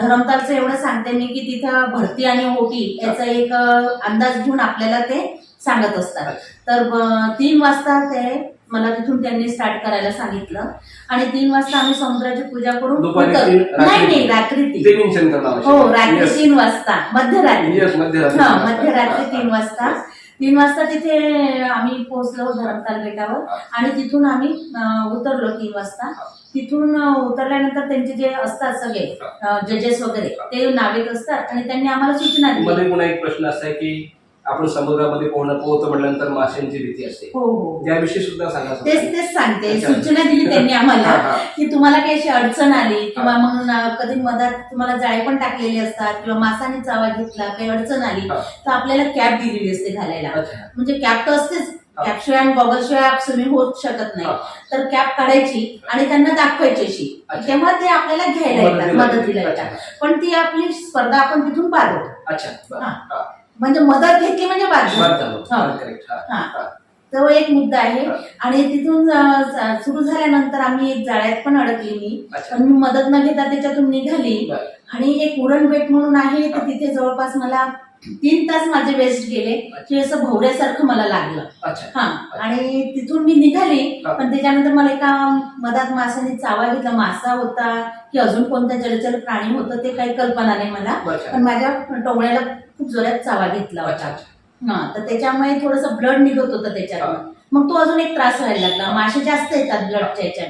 धरमतालचं एवढं सांगते मी की तिथं भरती आणि ओटी याचा एक अंदाज घेऊन आपल्याला ते सांगत असतात तर तीन वाजता ते मला तिथून त्यांनी स्टार्ट करायला सांगितलं आणि तीन वाजता आम्ही समुद्राची पूजा करून नाही नाही. रात्री तीन हो. रात्री. तीन वाजता मध्यरात्री मध्यरात्री हा तीन वाजता. तीन वाजता तिथे आम्ही पोहोचलो धरमताल बेटावर. आणि तिथून आम्ही उतरलो तीन वाजता. तिथून उतरल्यानंतर त्यांचे जे असतात सगळे जजेस वगैरे ते नागरिक असतात. आणि त्यांनी आम्हाला सूचना दिली. मध्ये पुन्हा एक प्रश्न असा आहे की आपण समुद्रामध्ये पोहणं पोहतो म्हटल्यानंतर माशांची भीती असते हो हो त्याविषयी सुद्धा सांगा तेच तेच सांगते अच्छा. सूचना दिली त्यांनी आम्हाला हा, हा. की तुम्हाला काही अशी अडचण आली किंवा मग कधी मधात तुम्हाला जाळे पण टाकलेले असतात किंवा मासाने चावा घेतला काही अडचण आली हा. तर आपल्याला कॅप दिलेली असते घालायला अच्छा. म्हणजे कॅप तर असतेच हा. कॅप शिवाय आणि गॉगल शिवाय स्विमिंग होत शकत नाही हा. तर कॅप काढायची आणि त्यांना दाखवायची अशी अच्छा. तेव्हा ते आपल्याला घ्यायला येतात मदतीला मदतीला अच्छा. येतात पण ती आपली स्पर्धा आपण तिथून पार होतो अच्छा बरं. हा. म्हणजे मदत घेतली म्हणजे बाद झालं. बरं झालं. हा. तो एक मुद्दा आहे. आणि तिथून सुरू झाल्यानंतर आम्ही एक जाळ्यात पण अडकली मी अच्छा. पण मी मदत न घेता त्याच्यातून निघाली. आणि एक उरण बेट म्हणून आहे तर तिथे जवळपास मला तीन तास माझे वेस्ट गेले की असं भोवऱ्यासारखं मला लागलं हा आणि तिथून मी निघाली. पण त्याच्यानंतर मला एका मधात मासाने चावा घेतला मासा होता की अजून कोणता जलचर प्राणी होतं ते काही कल्पना नाही मला. पण माझ्या टोंगळ्याला खूप जोरात चावा घेतला होता. हा तर त्याच्यामुळे थोडस ब्लड निघत होतं त्याच्यात मग तो अजून एक त्रास व्हायला लागला. मासे जास्त येतात ब्लडच्या याच्यात